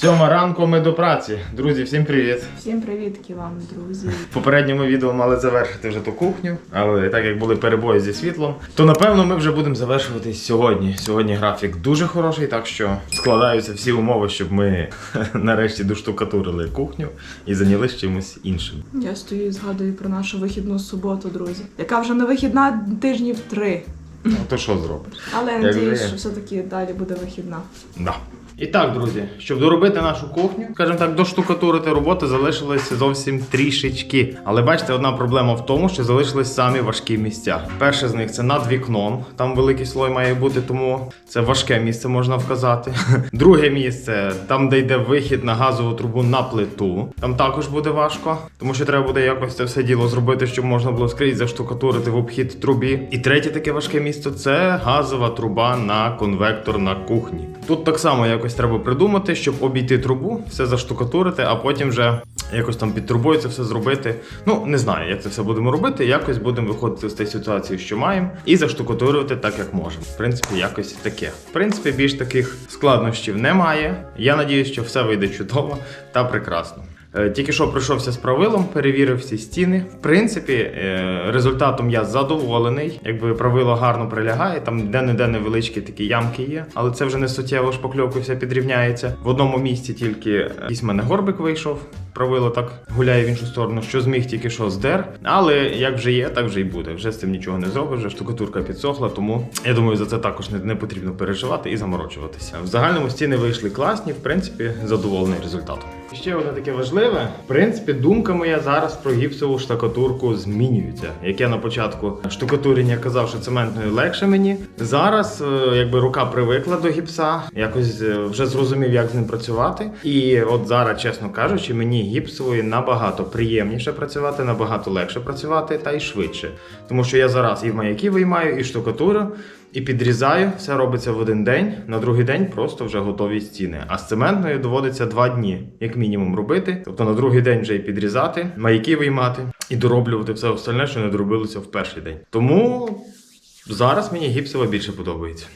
Сьома ранку ми до праці. Друзі, всім привіт. Всім привітки вам, друзі. В попередньому відео мали завершити вже ту кухню, але так як були перебої зі світлом, то напевно ми вже будемо завершувати сьогодні. Сьогодні графік дуже хороший, так що складаються всі умови, щоб ми нарешті доштукатурили кухню і зайнялися чимось іншим. Я стою і згадую про нашу вихідну суботу, друзі, яка вже не вихідна тижнів три. Ну то що зробиш? Але я надіюсь, що все-таки далі буде вихідна. Да. І так, друзі, щоб доробити нашу кухню, скажімо так, доштукатурити роботи залишилося зовсім трішечки. Але бачите, одна проблема в тому, що залишились самі важкі місця. Перше з них це над вікном. Там великий слой має бути, тому це важке місце можна вказати. Друге місце там, де йде вихід на газову трубу на плиту. Там також буде важко, тому що треба буде якось це все діло зробити, щоб можна було скрізь заштукатурити в обхід трубі. І третє таке важке місце це газова труба на конвектор на кухні. Тут так само якось треба придумати, щоб обійти трубу, все заштукатурити, а потім вже якось там під трубою це все зробити. Ну не знаю, як це все будемо робити. Якось будемо виходити з тієї ситуації, що маємо, і заштукатурювати так, як можемо. В принципі, якось таке. В принципі, більш таких складнощів немає. Я надіюсь, що все вийде чудово та прекрасно. Е, Тільки що пройшовся з правилом, перевірив всі стіни. В принципі, е, результатом я задоволений. Якби правило гарно прилягає, там де-не-де невеличкі такі ямки є, але це вже не суттєво шпакльовкою все підрівняється. В одному місці тільки е, якийсь мене горбик вийшов. Правило так гуляє в іншу сторону, що зміг тільки що здер. Але як вже є, так вже і буде. Вже з цим нічого не зробиш, вже штукатурка підсохла, тому я думаю, за це також не, не потрібно переживати і заморочуватися. В загальному стіни вийшли класні, в принципі, задоволений результатом. Ще одне таке важливе. В принципі, думка моя зараз про гіпсову штукатурку змінюється. Як я на початку штукатурення казав, що цементною легше мені. Зараз, е, якби рука привикла до гіпса, якось е, вже зрозумів, як з ним працювати. І от зараз, чесно кажучи, мені гіпсовою набагато приємніше працювати, набагато легше працювати та й швидше. Тому що я зараз і в маяки виймаю, і штукатурю. І підрізаю, все робиться в один день. На другий день просто вже готові стіни. А з цементною доводиться два дні, як мінімум, робити. Тобто на другий день вже і підрізати, маяки виймати і дороблювати все остальне, що не доробилося в перший день. Тому зараз мені гіпсова більше подобається.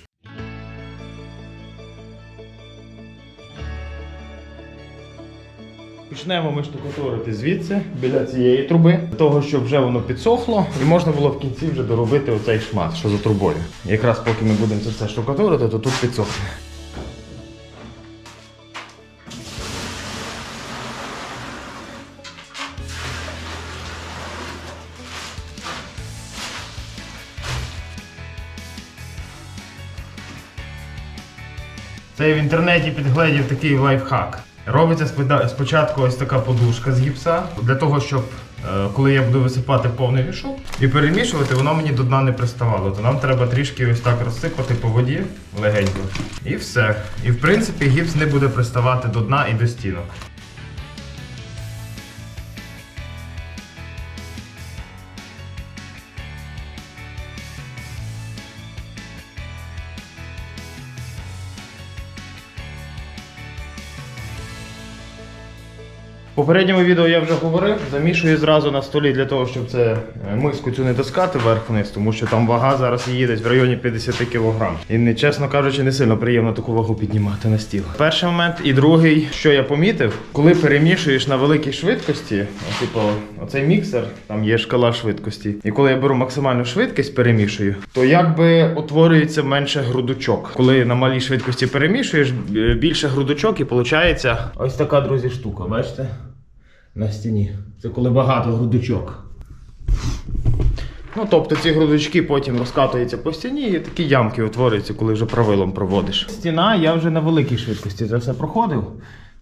Почнемо ми штукатурити звідси, біля цієї труби, для того, щоб вже воно підсохло, і можна було в кінці вже доробити оцей шмат, що за трубою. Якраз поки ми будемо це все штукатурити, то тут підсохне. Це в інтернеті підгледів такий лайфхак. Робиться спочатку ось така подушка з гіпса, для того, щоб е, коли я буду висипати повний вішок і перемішувати, воно мені до дна не приставало. То нам треба трішки ось так розсипати по воді легенько. І все. І в принципі гіпс не буде приставати до дна і до стінок. Попередньому відео я вже говорив, замішую зразу на столі для того, щоб це е, миску цю не таскати вверх-вниз, тому що там вага зараз її десь в районі 50 кг. І не чесно кажучи, не сильно приємно таку вагу піднімати на стіл. Перший момент і другий, що я помітив, коли перемішуєш на великій швидкості, типу, оцей міксер, там є шкала швидкості. І коли я беру максимальну швидкість, перемішую, то якби утворюється менше грудочок. Коли на малій швидкості перемішуєш, більше грудочок і виходить ось така, друзі, штука. Бачите? На стіні. Це коли багато грудочок. Ну, тобто ці грудочки потім розкатуються по стіні і такі ямки утворюються, коли вже правилом проводиш. Стіна я вже на великій швидкості це все проходив.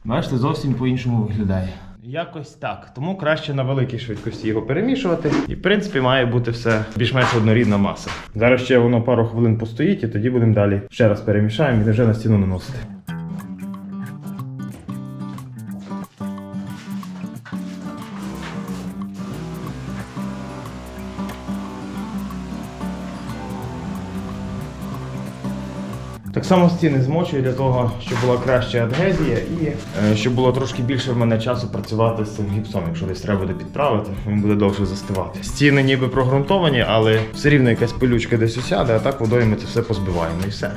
Бачите, зовсім по-іншому виглядає. Якось так. Тому краще на великій швидкості його перемішувати. І в принципі має бути все більш-менш однорідна маса. Зараз ще воно пару хвилин постоїть, і тоді будемо далі ще раз перемішаємо і вже на стіну наносити. Так само стіни змочую для того, щоб була краща адгезія і е, щоб було трошки більше в мене часу працювати з цим гіпсом, якщо десь треба буде підправити, він буде довше застивати. Стіни ніби прогрунтовані, але все рівно якась пилючка десь усяде, а так водою ми це все позбиваємо і все.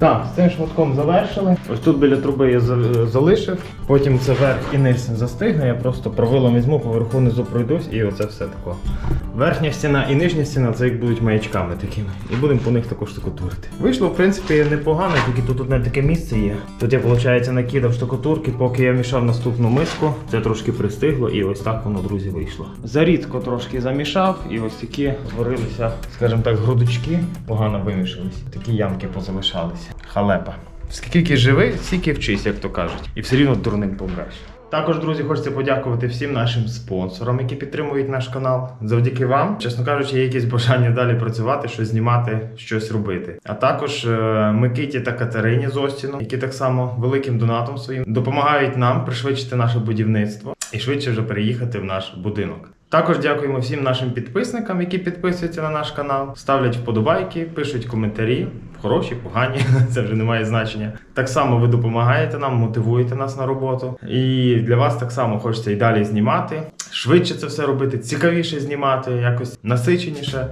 Так, з цим шматком завершили. Ось тут біля труби я залишив. Потім це верх і низ застигне. Я просто правилом візьму, поверху низу пройдусь і оце все тако. Верхня стіна і нижня стіна це як будуть маячками такими. І будемо по них також штукатурити. Вийшло, в принципі, непогано, тільки тут одне таке місце є. Тут я, виходить, накидав штукатурки, поки я мішав наступну миску. Це трошки пристигло, і ось так воно, друзі, вийшло. Зарідко трошки замішав, і ось такі зварилися, скажімо так, грудочки погано вимішались. Такі ямки позалишалися. Халепа. Скільки живи, стільки вчись, як то кажуть. І все рівно дурним помреш. Також, друзі, хочеться подякувати всім нашим спонсорам, які підтримують наш канал. Завдяки вам, чесно кажучи, є якесь бажання далі працювати, щось знімати, щось робити. А також е, Микиті та Катерині з Остіну, які так само великим донатом своїм допомагають нам пришвидшити наше будівництво і швидше вже переїхати в наш будинок. Також дякуємо всім нашим підписникам, які підписуються на наш канал, ставлять вподобайки, пишуть коментарі. Хороші, погані, це вже не має значення. Так само ви допомагаєте нам, мотивуєте нас на роботу. І для вас так само хочеться і далі знімати, швидше це все робити, цікавіше знімати, якось насиченіше.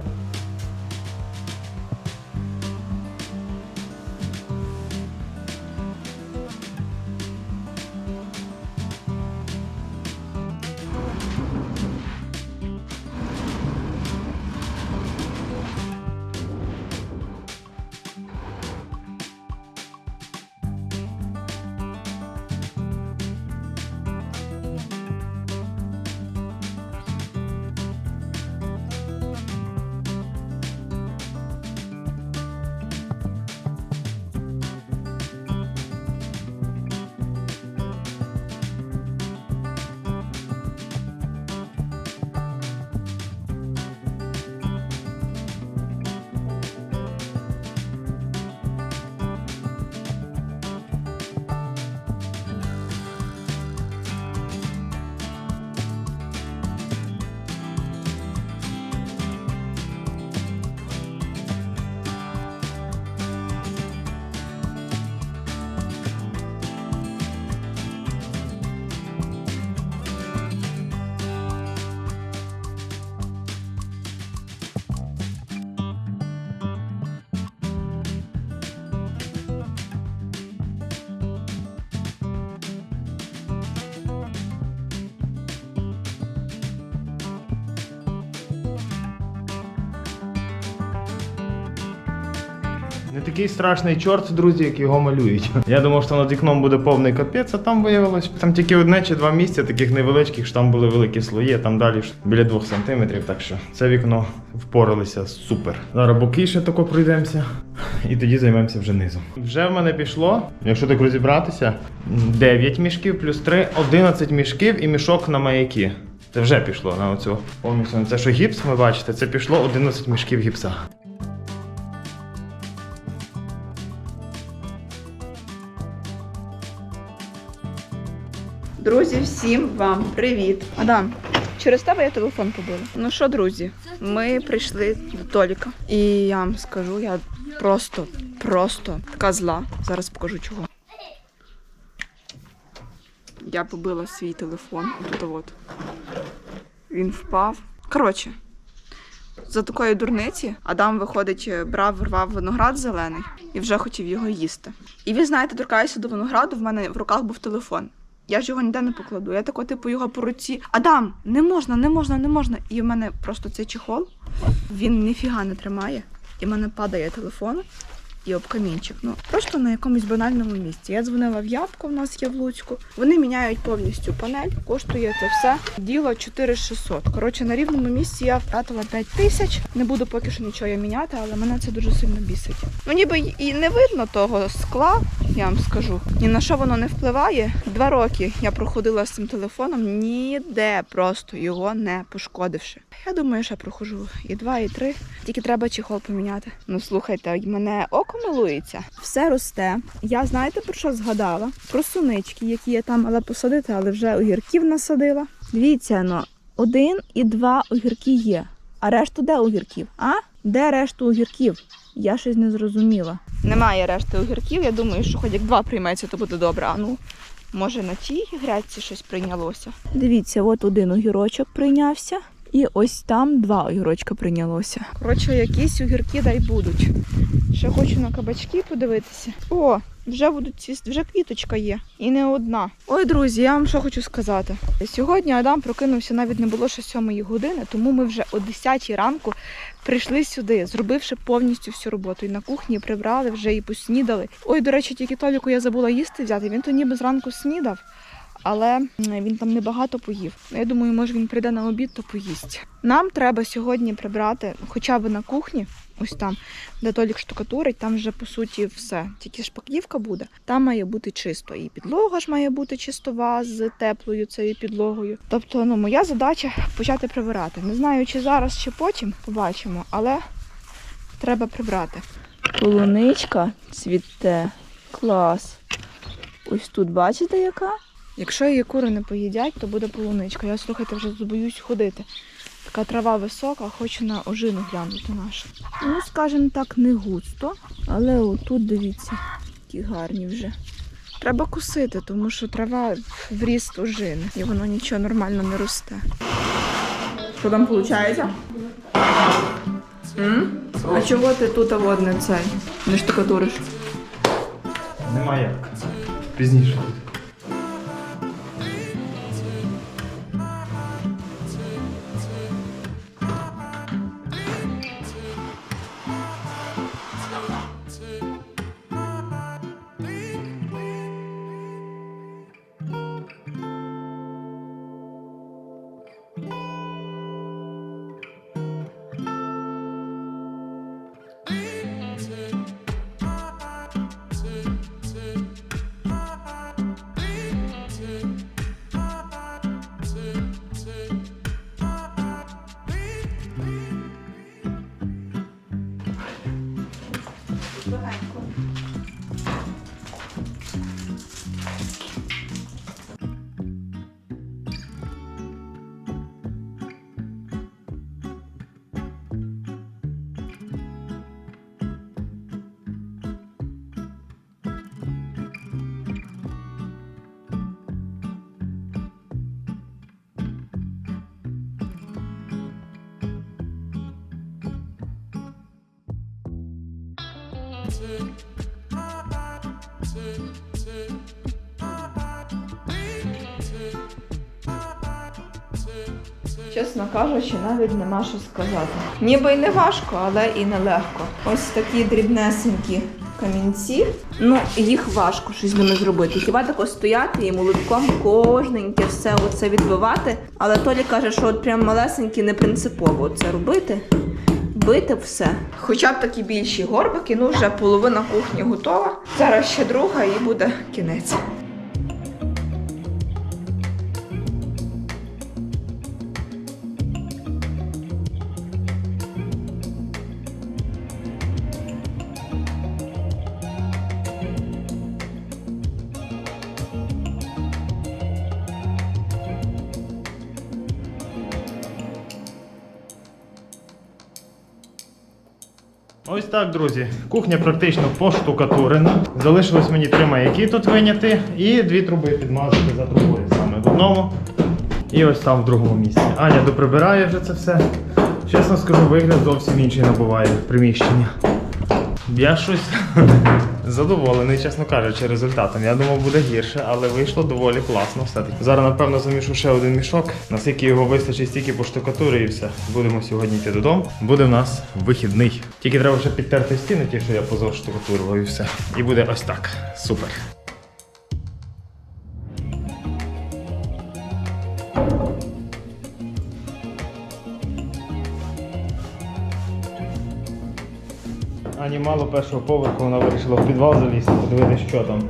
Не такий страшний чорт, друзі, як його малюють. Я думав, що над вікном буде повний капець, а там виявилось. Там тільки одне чи два місця, таких невеличких, що там були великі слої, там далі біля двох сантиметрів. Так що це вікно впоралися супер. Зараз боки ще тако пройдемося, і тоді займемося вже низом. Вже в мене пішло, якщо так розібратися, 9 мішків плюс 3, 11 мішків і мішок на маяки. Це вже пішло на оцю повністю. Це що гіпс, ви бачите, це пішло 11 мішків гіпса. Друзі, всім вам привіт. Адам, через тебе я телефон побила. Ну що, друзі, ми прийшли до Толіка. І я вам скажу, я просто, просто така зла. Зараз покажу чого. Я побила свій телефон. Тут от. Він впав. Коротше, за такої дурниці Адам виходить, брав, рвав виноград зелений і вже хотів його їсти. І ви знаєте, торкаюся до винограду, в мене в руках був телефон. Я ж його ніде не покладу. Я тако, типу, його по руці. Адам, не можна, не можна, не можна. І в мене просто цей чехол, він ніфіга не тримає. І в мене падає телефон і об камінчик. Ну просто на якомусь банальному місці. Я дзвонила в Ябко, в нас є в Луцьку. Вони міняють повністю панель, коштує це все. Діло 4600. Коротше, на рівному місці я втратила 5 тисяч. Не буду поки що нічого міняти, але мене це дуже сильно бісить. Ну ніби і не видно того скла, я вам скажу. Ні на що воно не впливає. Два роки я проходила з цим телефоном, ніде просто його не пошкодивши. Я думаю, що я проходжу і два, і три. Тільки треба чехол поміняти. Ну слухайте, мене око милується. Все росте. Я знаєте про що згадала? Про сунички, які я там мала посадити, але вже огірків насадила. Дивіться, ну, один і два огірки є. А решту де огірків? А? Де решту огірків? Я щось не зрозуміла. Немає решти огірків. Я думаю, що хоч як два прийметься, то буде добре. А ну, може на тій грядці щось прийнялося. Дивіться, от один огірочок прийнявся. І ось там два огірочка прийнялося. Коротше, якісь огірки дай будуть. Ще хочу на кабачки подивитися. О, вже будуть цвісти, вже квіточка є. І не одна. Ой, друзі, я вам що хочу сказати. Сьогодні Адам прокинувся навіть не було ще сьомої години, тому ми вже о 10 ранку прийшли сюди, зробивши повністю всю роботу. І на кухні прибрали, вже і поснідали. Ой, до речі, тільки Толіку я забула їсти взяти. Він то ніби зранку снідав. Але він там небагато поїв. Я думаю, може він прийде на обід, то поїсть. Нам треба сьогодні прибрати хоча б на кухні, ось там, де Толік штукатурить, там вже по суті все. Тільки шпаклівка буде. Там має бути чисто. І підлога ж має бути чистова з теплою цією підлогою. Тобто, ну, моя задача почати прибирати. Не знаю, чи зараз, чи потім побачимо, але треба прибрати. Полуничка цвіте. Клас. Ось тут бачите, яка? Якщо її кури не поїдять, то буде полуничка. Я слухайте, вже боюсь ходити. Така трава висока, хочу на ожину глянути нашу. Ну, скажімо так, не густо, але отут дивіться, які гарні вже. Треба косити, тому що трава в ріст ожини, і воно нічого нормально не росте. Що там виходить? А чого ти тут водне цей? Не штукатуриш? Немає як. Пізніше. Чесно кажучи, навіть нема що сказати. Ніби й не важко, але і не легко. Ось такі дрібнесенькі камінці. Ну, їх важко щось з ними зробити. Хіба тако стояти і молотком кожненьке все оце відбивати. Але Толі каже, що от прям малесенькі не принципово це робити. Бити все. Хоча б такі більші горбики, ну вже половина кухні готова. Зараз ще друга і буде кінець. Так, друзі. Кухня практично поштукатурена. Залишилось мені три маяки тут виняти і дві труби підмазати за трубою. Саме в одному і ось там в другому місці. Аня доприбирає вже це все. Чесно скажу, вигляд зовсім інший набуває приміщення. Я щось задоволений, чесно кажучи, результатом. Я думав, буде гірше, але вийшло доволі класно все-таки. Зараз, напевно, замішу ще один мішок. Наскільки його вистачить, стільки по штукатурі і все. Будемо сьогодні йти додому. Буде в нас вихідний. Тільки треба ще підтерти стіни, ті, що я позов штукатурував і все. І буде ось так. Супер. Ані мало першого поверху, вона вирішила в підвал залізти, подивитися, що там.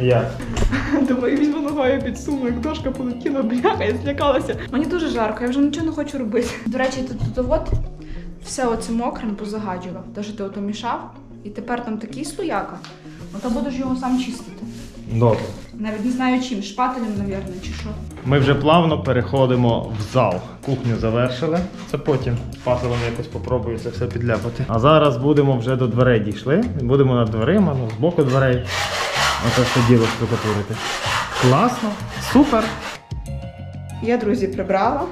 і Як. Думаю, візьму ногою під суму, як дошка полетіла, бляха, я злякалася. Мені дуже жарко, я вже нічого не хочу робити. До речі, тут, тут от все оце мокрим позагаджував. Те, ти ото мішав, і тепер там такий слояка. Ото будеш його сам чистити. Добре. Навіть не знаю чим, шпателем, мабуть, чи що. Ми вже плавно переходимо в зал. Кухню завершили. Це потім пазлом якось попробую це все підляпати. А зараз будемо вже до дверей дійшли. Будемо над дверима, ну, з боку дверей. Оце все діло штукатурити. Класно, супер. Я, друзі, прибрала.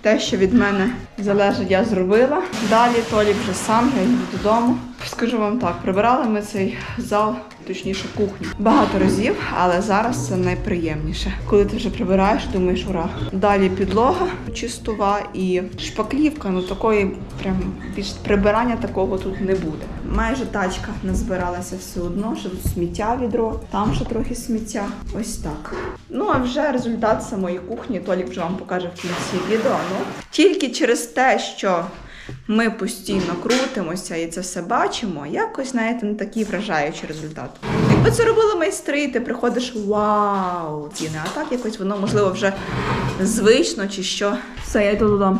Те, що від мене залежить, я зробила. Далі Толік вже сам, я йду додому. Скажу вам так, прибирали ми цей зал, точніше кухню, багато разів, але зараз це найприємніше. Коли ти вже прибираєш, думаєш, ура. Далі підлога чистова і шпаклівка, ну такої прям більш прибирання такого тут не буде. Майже тачка назбиралася все одно, що тут сміття відро, там ще трохи сміття. Ось так. Ну а вже результат самої кухні Толік вже вам покаже в кінці відео. Ну тільки через те, що ми постійно крутимося і це все бачимо, якось знаєте, не такий вражаючий результат. Якби це робили майстри, ти приходиш вау, ціни, а так якось воно можливо вже звично чи що. Все, я йду додому.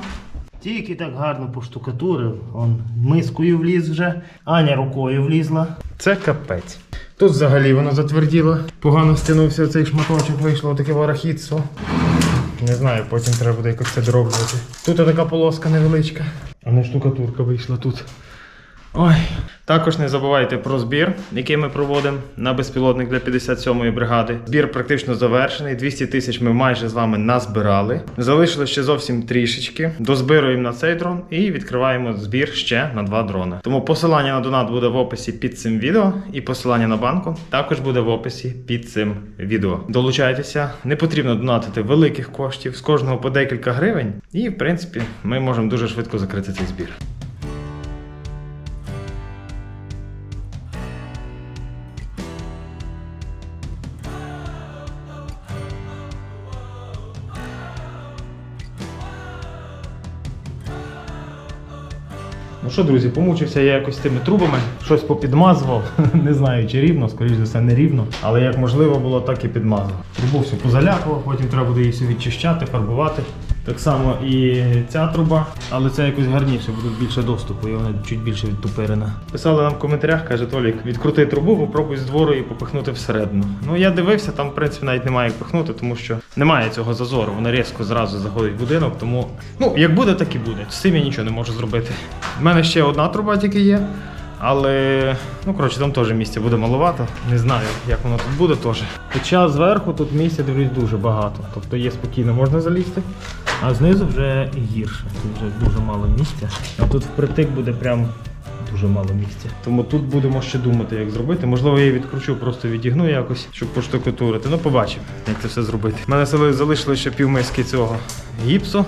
Тільки так гарно поштукатурив. Он мискою вліз вже, Аня рукою влізла. Це капець. Тут взагалі воно затверділо. Погано стянувся цей шматочок, вийшло таке варахітство. Не знаю, потім треба буде якось це дороблювати. Тут така полоска невеличка, а не штукатурка вийшла тут. Ой. Також не забувайте про збір, який ми проводимо на безпілотник для 57-ї бригади. Збір практично завершений. 200 тисяч ми майже з вами назбирали. Залишилось ще зовсім трішечки. Дозбируємо на цей дрон і відкриваємо збір ще на два дрони. Тому посилання на донат буде в описі під цим відео, і посилання на банку також буде в описі під цим відео. Долучайтеся, не потрібно донатити великих коштів з кожного по декілька гривень. І в принципі ми можемо дуже швидко закрити цей збір. Ну що, друзі, помучився я якось тими трубами, щось попідмазував. Не знаю, чи рівно, скоріш за все, не рівно. Але як можливо було, так і підмазував. Трубу всю позалякував, потім треба буде її всю відчищати, фарбувати. Так само і ця труба, але це якось гарніше, тут більше доступу, і вона чуть більше відтупирена. Писали нам в коментарях, каже Толік, відкрути трубу, попробуй з двору і попихнути всередину. Ну я дивився, там в принципі навіть немає як пихнути, тому що немає цього зазору. Вона різко зразу заходить в будинок. Тому ну як буде, так і буде. З цим я нічого не можу зробити. У мене ще одна труба тільки є. Але, ну коротше, там теж місця буде маловато. Не знаю, як воно тут буде теж. Хоча зверху тут місця дивлюсь дуже багато. Тобто є спокійно можна залізти, а знизу вже гірше. Тут вже дуже мало місця. А тут впритик буде прям дуже мало місця. Тому тут будемо ще думати, як зробити. Можливо, я її відкручу, просто відігну якось, щоб поштукатурити. Ну, побачимо, як це все зробити. У мене залишили ще півмиски цього гіпсу.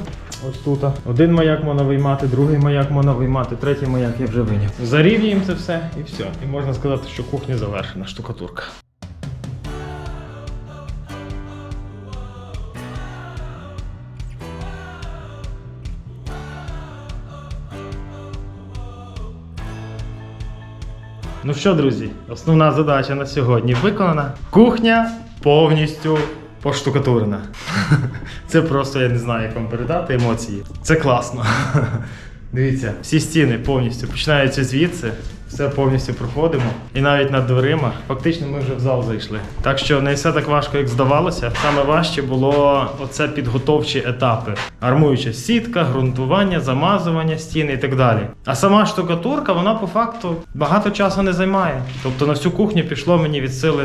Ось тут. Один маяк можна виймати, другий маяк можна виймати, третій маяк я вже виняв. Зарівнюємо це все і все. І можна сказати, що кухня завершена, штукатурка. Ну що, друзі, основна задача на сьогодні виконана. Кухня повністю поштукатурена. Це просто я не знаю, як вам передати емоції. Це класно. Дивіться, всі стіни повністю починаються звідси. Все повністю проходимо. І навіть над дверима. Фактично ми вже в зал зайшли. Так що не все так важко, як здавалося. Саме важче було оце підготовчі етапи. Армуюча сітка, ґрунтування, замазування стіни і так далі. А сама штукатурка, вона по факту багато часу не займає. Тобто на всю кухню пішло мені від сили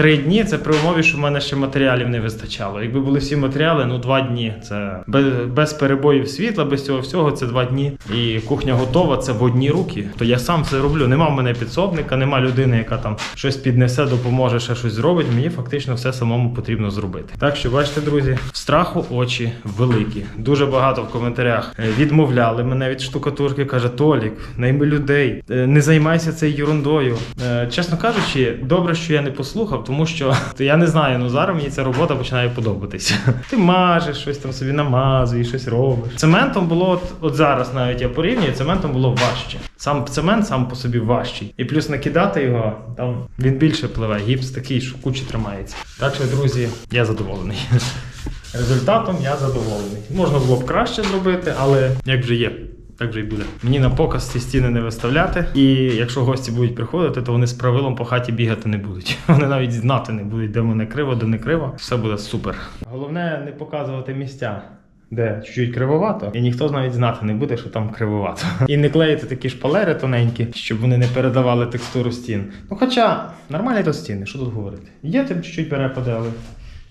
Три дні це при умові, що в мене ще матеріалів не вистачало. Якби були всі матеріали, ну два дні. Це без, без перебоїв світла, без цього всього це два дні. І кухня готова, це в одні руки. То я сам це роблю. Нема в мене підсобника, нема людини, яка там щось піднесе, допоможе, ще щось зробить. Мені фактично все самому потрібно зробити. Так що бачите, друзі, страху очі великі. Дуже багато в коментарях е, відмовляли мене від штукатурки. каже Толік, найми людей, е, не займайся цією ерундою. Е, Чесно кажучи, добре, що я не послухав, тому що то я не знаю, ну зараз мені ця робота починає подобатися. Ти мажеш щось там собі намазуєш, щось робиш. Цементом було от, от зараз, навіть я порівнюю, цементом було важче. Сам цемент сам по собі важчий. І плюс накидати його, там він більше пливе. Гіпс такий, що кучі тримається. Так що, друзі, я задоволений. Результатом я задоволений. Можна було б краще зробити, але як вже є. Так вже й буде. Мені на показ ці стіни не виставляти. І якщо гості будуть приходити, то вони з правилом по хаті бігати не будуть. Вони навіть знати не будуть, де мене криво, де не криво. Все буде супер. Головне не показувати місця. Де чуть-чуть кривовато, і ніхто навіть знати не буде, що там кривовато. І не клеїти такі шпалери тоненькі, щоб вони не передавали текстуру стін. Ну хоча нормальні то стіни, що тут говорити? Є там чуть-чуть перепади, але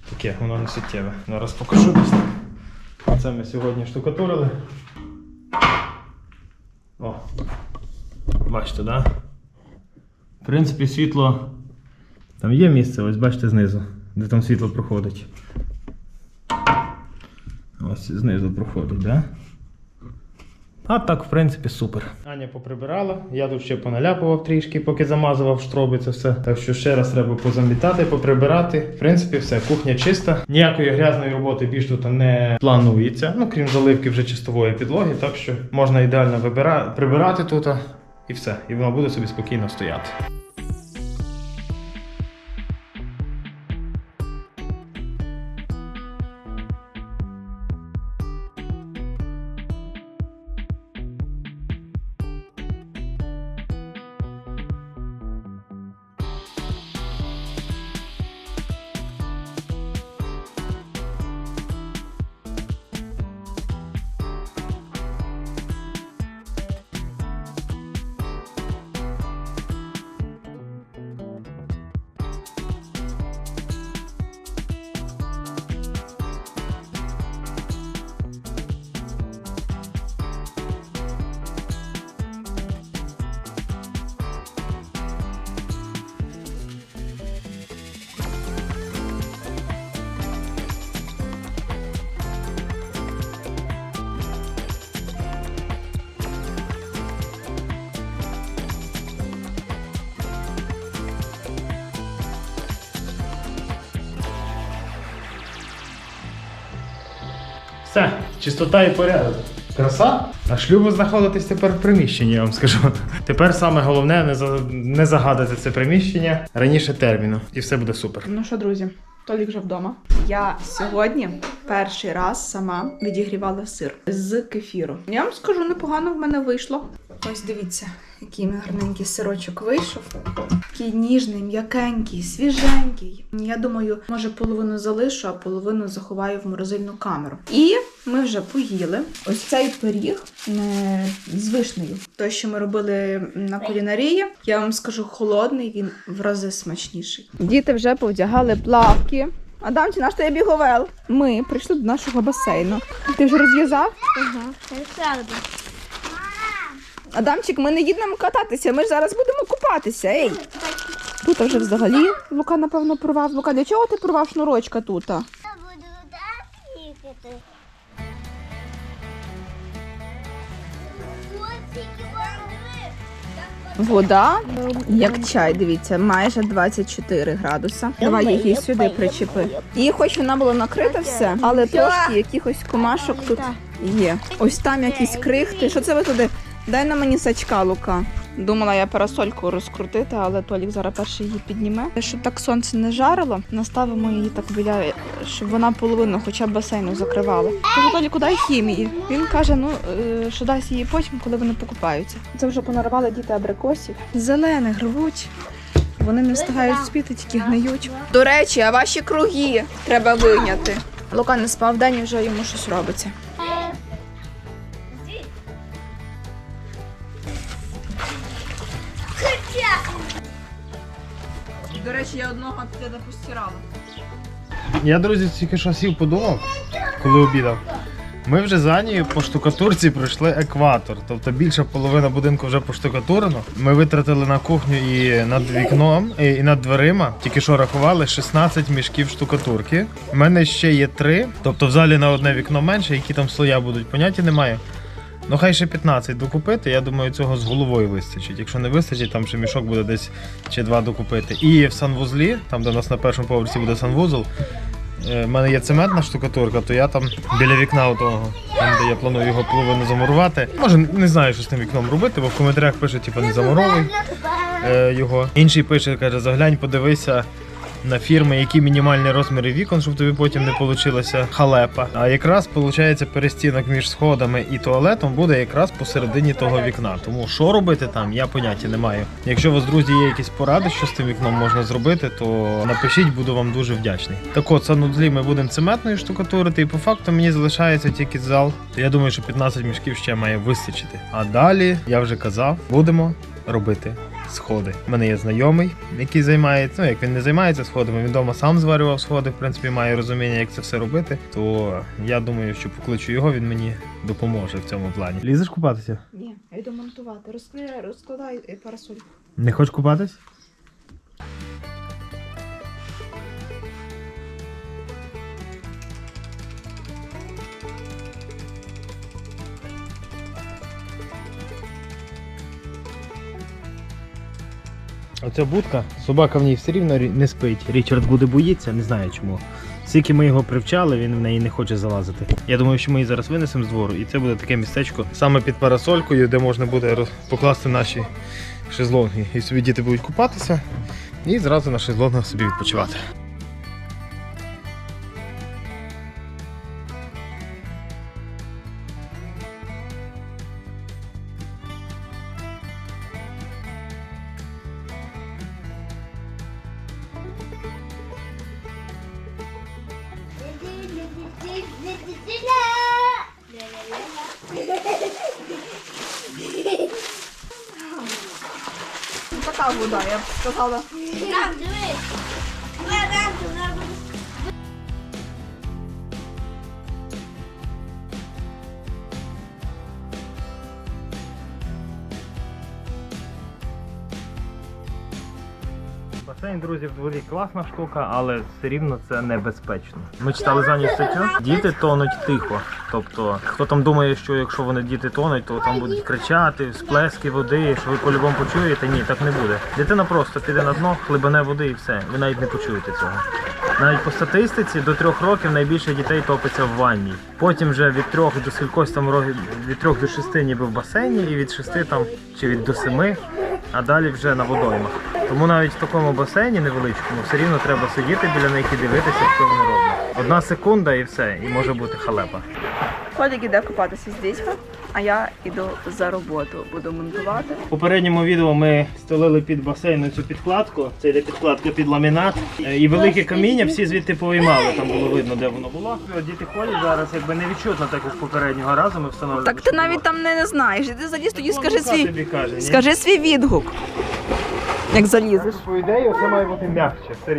таке, воно не суттєве. Зараз покажу. Це ми сьогодні штукатурили. О. Бачите, да? В принципі, світло. Там є місце, ось бачите знизу, де там світло проходить. Ось знизу проходить, да? А так, в принципі, супер. Аня поприбирала, я тут ще поналяпував трішки, поки замазував штроби це все. Так що ще раз треба позамітати, поприбирати. В принципі, все, кухня чиста. Ніякої грязної роботи більш тут не планується. Ну, крім заливки вже чистової підлоги, так що можна ідеально вибира... прибирати тут і все. І воно буде собі спокійно стояти. Все, чистота і порядок. Краса. На шлюбу знаходитись тепер в приміщенні, я вам скажу. Тепер саме головне не, за... не загадати це приміщення раніше терміну. І все буде супер. Ну що, друзі, Толік вже вдома. Я сьогодні перший раз сама відігрівала сир з кефіру. Я вам скажу, непогано в мене вийшло. Ось дивіться, який гарненький сирочок вийшов. Такий ніжний, м'якенький, свіженький. Я думаю, може половину залишу, а половину заховаю в морозильну камеру. І ми вже поїли. Ось цей пиріг з вишнею. Той, що ми робили на кулінарії, я вам скажу, холодний, він в рази смачніший. Діти вже повдягали плавки. Адамчі, наш тебе біговел. Ми прийшли до нашого басейну. Ти вже розв'язав? Ага, це. Адамчик, ми не їдемо кататися, ми ж зараз будемо купатися. Ей! Тут вже взагалі Лука, напевно, порвав. Лука, для чого ти порвав шнурочка тут? Я буду так їхати. Вода, як чай, дивіться, майже 24 градуса. Давай її сюди причепи. І хоч вона була накрита все, але трошки якихось комашок тут є. Ось там якісь крихти. Що це ви туди? Дай на мені сачка, Лука. Думала я парасольку розкрутити, але Толік зараз перший її підніме. Щоб так сонце не жарило, наставимо її так біля, щоб вона половину хоча б басейну закривала. Кажу, Толіку, дай хімії. Він каже, ну е, що дасть її потім, коли вони покупаються. Це вже понаривали діти абрикосів. Зелених рвуть. Вони не встигають спіти, тільки гниють. До речі, а ваші круги треба вийняти. Лука не спав день і вже йому щось робиться. До речі, я одного не постирала. Я, друзі, тільки що сів подумав, коли обідав. Ми вже за нею по штукатурці пройшли екватор. Тобто більша половина будинку вже поштукатурено. Ми витратили на кухню і над вікном, і над дверима. Тільки що рахували 16 мішків штукатурки. У мене ще є три. Тобто в залі на одне вікно менше, які там слоя будуть, поняття немає. Ну хай ще 15 докупити. Я думаю, цього з головою вистачить. Якщо не вистачить, там ще мішок буде десь чи два докупити. І в санвузлі, там де у нас на першому поверсі буде санвузол. е, в мене є цементна штукатурка, то я там біля вікна того, там де я планую його половину замурувати. Може, не знаю, що з тим вікном робити, бо в коментарях пише, типу, не замуровуй е, його. Інший пише, каже, заглянь, подивися на фірми, які мінімальні розміри вікон, щоб тобі потім не вийшла халепа. А якраз виходить перестінок між сходами і туалетом буде якраз посередині того вікна. Тому що робити там, я поняття не маю. Якщо у вас, друзі, є якісь поради, що з тим вікном можна зробити, то напишіть, буду вам дуже вдячний. Так от, санузлі ми будемо цементною штукатурити, і по факту мені залишається тільки зал. Я думаю, що 15 мішків ще має вистачити. А далі, я вже казав, будемо робити сходи. У мене є знайомий, який займається. Ну як він не займається сходами, він вдома сам зварював сходи, в принципі, має розуміння, як це все робити. То я думаю, що покличу його, він мені допоможе в цьому плані. Лізеш купатися? Ні, я йду монтувати. Розкладай, розкладай е, парасоль. Не хочеш купатись? Оця будка, собака в ній все рівно не спить. Річард буде боїться, не знаю чому. Скільки ми його привчали, він в неї не хоче залазити. Я думаю, що ми її зараз винесемо з двору, і це буде таке містечко саме під парасолькою, де можна буде покласти наші шезлонги. І собі діти будуть купатися, і зразу на шезлонгах собі відпочивати. Я б Басейн, друзі, в дворі класна штука, але все рівно це небезпечно. Ми читали за ній статтю. Діти тонуть тихо. Тобто, хто там думає, що якщо вони діти тонуть, то там будуть кричати, сплески води, що ви по-любому почуєте. Ні, так не буде. Дитина просто піде на дно, хлибане води і все. Ви навіть не почуєте цього. Навіть по статистиці до трьох років найбільше дітей топиться в ванні. Потім вже від трьох до скількось там років, від трьох до шести ніби в басейні, і від шести там чи від до семи, а далі вже на водоймах. Тому навіть в такому басейні невеличкому все рівно треба сидіти біля них і дивитися, що вони роблять. Одна секунда і все, і може бути халепа. Ходик іде купатися з дітьми, а я йду за роботу, буду монтувати. В попередньому відео ми стелили під басейн цю підкладку. Це йде підкладка під ламінат. Е, І велике каміння всі звідти повиймали. Там було видно, де воно було. Діти ходять зараз, якби не відчутно так як попереднього разу ми встановили. Так ти навіть там не, не знаєш. Іди заліз, тоді скажи свій. каже. Скажи свій відгук. Як залізеш. По ідеї, це має бути м'якше, все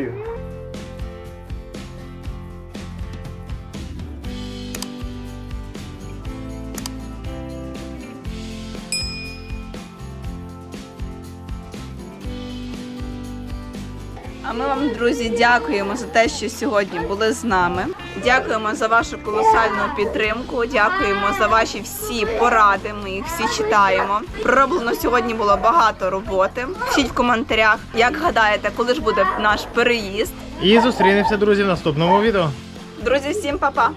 вам, друзі, дякуємо за те, що сьогодні були з нами. Дякуємо за вашу колосальну підтримку. Дякуємо за ваші всі поради. Ми їх всі читаємо. Пророблено сьогодні було багато роботи. Пишіть в коментарях, як гадаєте, коли ж буде наш переїзд. І зустрінемося, друзі, в наступному відео. Друзі, всім па-па!